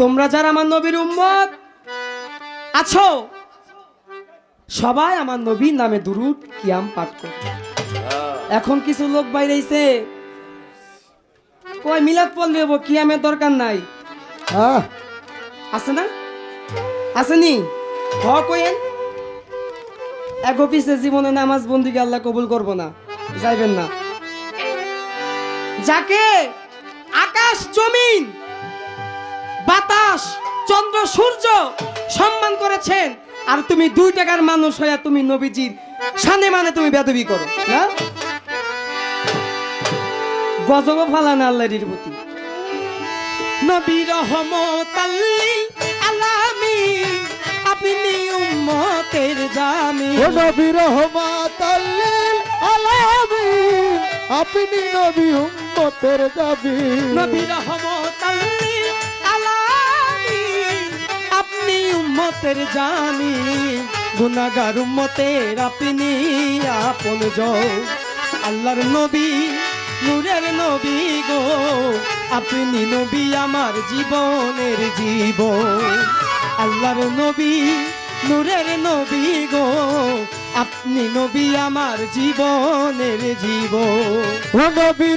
তোমরা যারা আমার নবীর উম্মত আছো? সবাই আমার নবীর নামে দুরুদ কিয়াম পাঠ করো। এখন কিছু লোক বাইরেছে কই মিলাদ পড়লে কিয়ামের দরকার নাই। আছে না? আসেনি? হ কইেন এক অফিসে জীবনে নামাজ বন্দিকে আল্লাহ কবুল করব না। যাইবেন না। যাকে? আকাশ জমিন। বাতাস চন্দ্র সূর্য সম্মান করেছেন। আর তুমি দুই টাকার মানুষ হইয়া তুমি নবীজির সানে মানে তুমি বেদবি করো না গজব ফালান আল্লাহরির প্রতি। নবী রহমত আলামি আপনি উম্মতের জামি ও নবী রহমাতাল্লিল আলামিন আপনি নবী উম্মতের যাবি নবী রহমত উম্মতের জামি গুনাগার উম্মতের আপনি আপন যাও আল্লাহর নবী, নূরের নবী গো, আপনি নবী আমার জীবনের জীবন আল্লাহর নবী, নূরের নবী গো, আপনি নবী আমার জীবনের জীবন ও নবী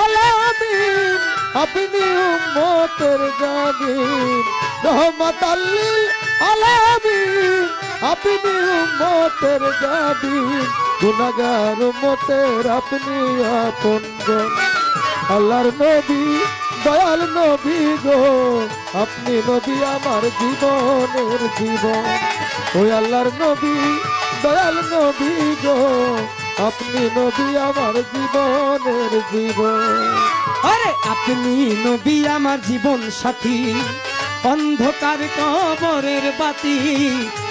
আলামিন আপনি উম্মতের যাবিন রহমাতাল্লিল আলামিন আপনি উম্মতের যাবিন গুনাহগার উম্মতের আপনি আপনজন আল্লাহর নবী, দয়াল নবী গো, আপনি নবী আমার জীবনের জীবন। ওই আল্লাহর নবী, দয়াল নবী গো, আপনি নবী আমার জীবনের জীবন। আরে, আপনি নবী আমার জীবন সাথী। অন্ধকার কবরের বাতি,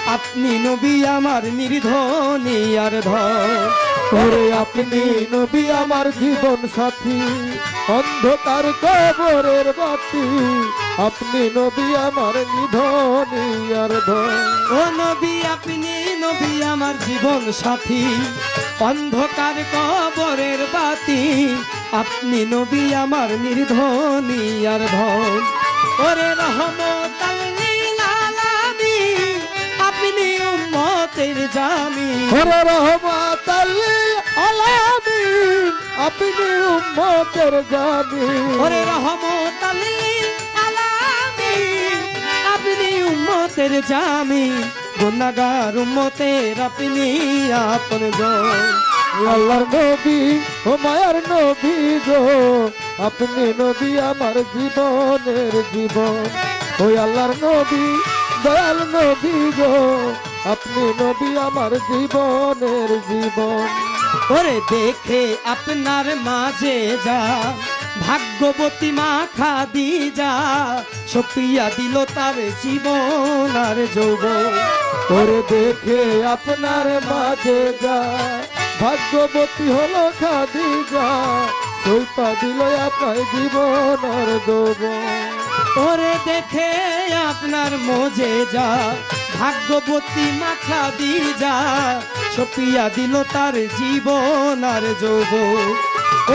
আপনি নবী আমার নির্ধনী আর ধন। ওরে আপনি নবী আমার জীবন সাথী, অন্ধকার কবরের বাতি, আপনি নবী আমার নিধনী আর ও নবী, আপনি নবী আমার জীবন সাথী, অন্ধকার কবরের বাতি, আপনি নবী আমার নির্ধনী আর ধন। ওরে রহমত আপনি উম্মতের জামি। ওরে রহমত আলামিন আপনি উম্মতের জামি। ওরে রহমত আপনি উম্মতের জামি। গুনাগার উম্মতের আপনি আপন জন। আল্লাহর নবী ও মায়ার নবী গো। আপনি নবী আমার জীবনের জীবন। ওই আল্লাহর নবী দয়াল নবী গো। আপনি নবী আমার জীবনের জীবন। ওরে দেখে আপনার মাঝে যা ভাগ্যবতী মা খাদি যা সপিয়া দিল তার জীবন আর যৌবন। ওরে দেখে আপনার মাঝে যা ভাগ্যবতী হলো খাদিজা সৈপা দিল আপনার জীবন আর দোবন ওরে দেখে আপনার মজে যা ভাগ্যবতী মাখা দি যা সপিয়া দিল তার জীবন আর যৌব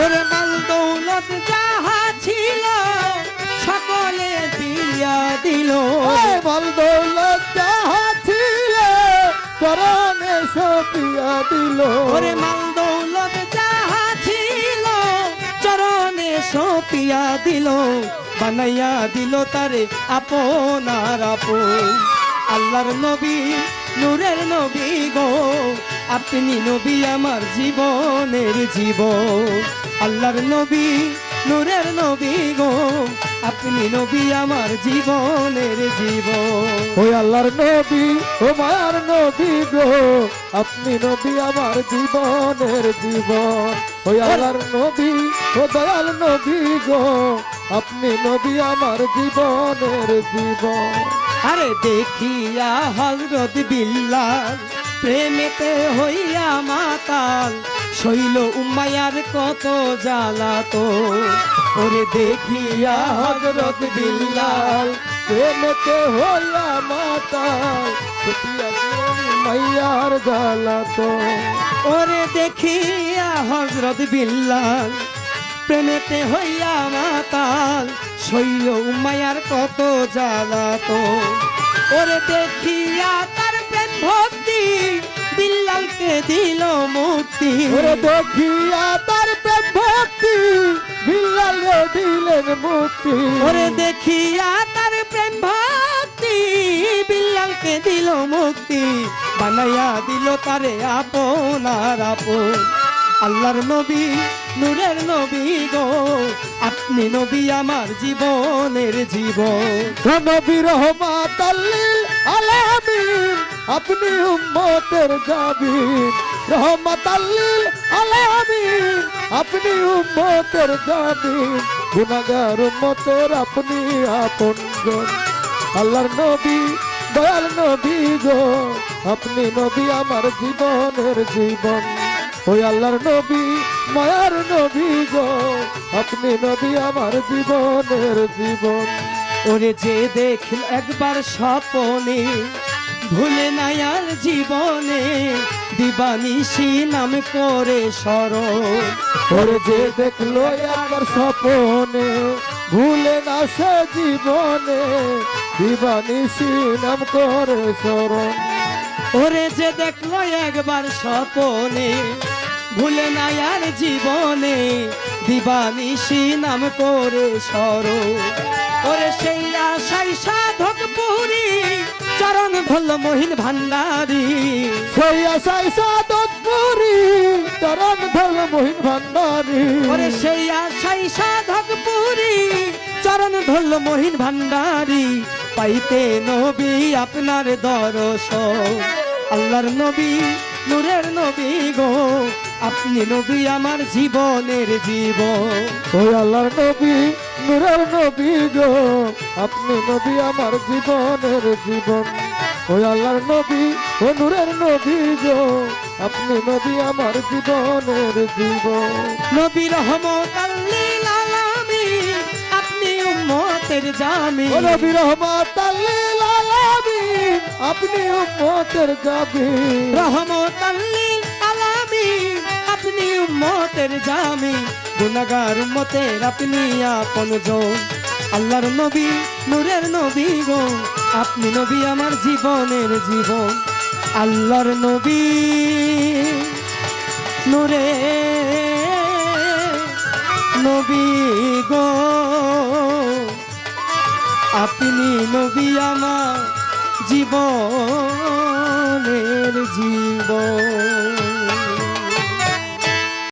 ওরে মাল দৌলত যাহা ছিল সকলে দিয়া দিল। বল দৌলত যাহা ছিল চরণে সপিয়া দিল। ওরে মাল সপিয়া দিল, বানাইয়া দিল তারে আপনার আপন। আল্লাহর নবী, নূরের নবী গো, আপনি নবী আমার জীবনের জীবন। আল্লাহর নবী নূরের নবী গো আপনি নবী আমার জীবনের জীবন। ওই আল্লাহর নবী ও মায়ার নবী গো আপনি নবী আমার জীবনের জীবন। ওই আল্লাহর নবী ও দয়াল নবী গো আপনি নবী আমার জীবনের জীবন। আরে দেখিয়া হজরত বিল্লাল প্রেমেতে হইয়া মাতাল, শৈল উম্মায়ার কত জ্বালা তো। ওরে দেখিয়া হজরত বিল্লাল, প্রেমেতে হইয়া মাতাল মাইয়ার জ্বালা তো। ওরে দেখিয়া হজরত বিল্লাল, প্রেমেতে হইয়া মাতাল, শৈল মায়ার কত জ্বালাতো ওরে দেখিয়া তার ভক্তি বিল্লালকে দিল মুক্তি। ওরে দেখিয়া তার প্রেম ভক্তি বিল্লালে দিলেন মুক্তি। ওরে দেখিয়া তার প্রেম ভক্তি বিল্লালকে দিল মুক্তি। বানাইয়া দিল তারে আপন আর আপন। আল্লাহর নবী নূরের নবী গো আপনি নবী আমার জীবনের জীবন। নবী রহমাত আলামিন। আপনি উম্মতের রহমাত আল্লিল আলামিন। আপনি উম্মতের জাবিন গুনাহগার উম্মতের আপনি আপনজন আল্লাহর নবী, দয়াল নবী গো। আপনি নবী আমার জীবনের জীবন। ওই আল্লাহর নবী, মায়ার নবী গো। আপনি নবী আমার জীবনের জীবন। ওরে যে দেখল একবার স্বপনে ভুলে নাই আর জীবনে। দিবানিশি নাম করে স্মরণ ওরে যে দেখল আমার স্বপনে, ভুলে না সে জীবনে। দিবানিশি নাম করে স্মরণ ওরে যে দেখল একবার স্বপনে, ভুলে নাই আর জীবনে। দিবানিশি নাম করে স্মরণ ওরে সেই আশাই সাধক পুরী চরণ ভল মহিন ভান্ডারী। সেই আশাই সাদত পুরি চরণ ধল মহিন ভান্ডারী। ওরে সেই আশাই সাধক পুরী চরণ ধরল মহিন ভান্ডারী। পাইতে নবী আপনার দর্শন আল্লাহর নবী নূরের নবী গো। আপনি নবী আমার জীবনের জীব ওই আল্লাহর নবী নূরের নবী গো। আপনি নবী আমার জীবনের জীবন। ওই আল্লাহর নবী ও নূরের নবী গো। আপনি নবী আমার জীবনের জীবন। নবী রহমত আল্লিল আলামিন আপনি উম্মতের জামি ও নবী রহমত আল্লিল আলামিন আপনি উম্মতের জাবিন রহমত আল্লিল আপনি উম্মতের জামি গুনাগার উম্মতের আপনি আপন আল্লাহর নবী, নূরের নবী গো, আপনি নবী আমার জীবনের জীবন। আল্লাহর নবী, নূরে নবী গো, আপনি নবী আমার জীবনের জীবন।